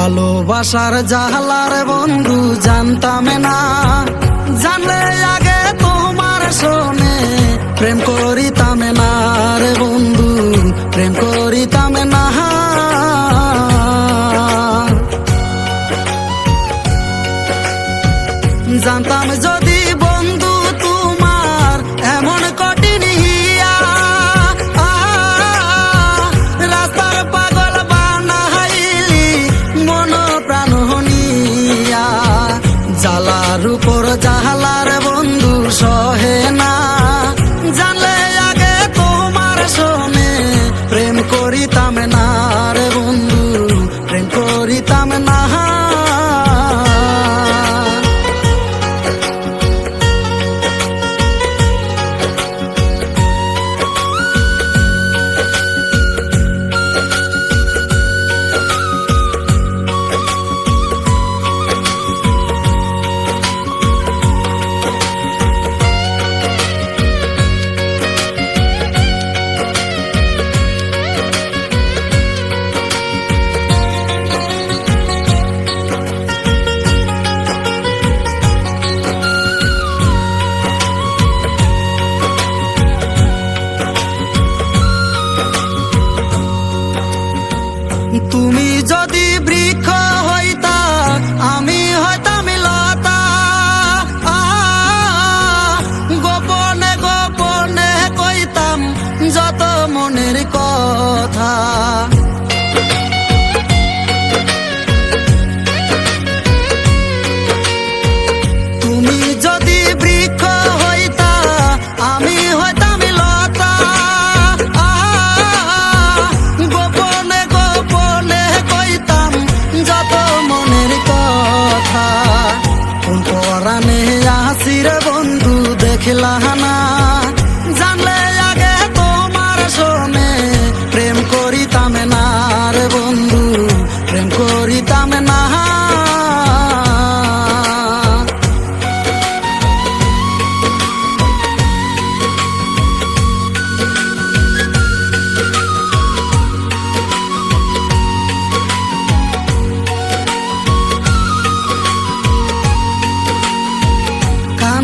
ভালোবাসার জাহালার বন্ধু জানতাম না। জানলে আগে তোমার শোনে, প্রেম করিতাম না রে বন্ধু, প্রেম করিতাম না। জানতাম যদি জালার উপর জাহালার বন্ধু।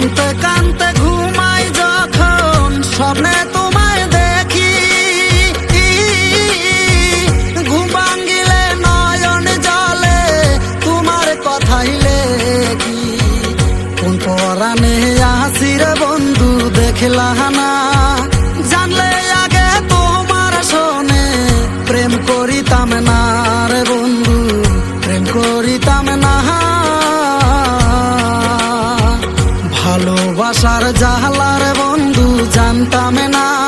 কানতে কানতে ঘুমাই যখন স্বপ্নে তোমায় দেখি। ঘুম নয়ন জলে তোমার কথাই লেখি। কোন পরাণে আসির বন্ধু দেখলা না। জানলে আগে তোমার শোনে, প্রেম করিতাম না রে বন্ধু, প্রেম করিতাম না। cántame nada.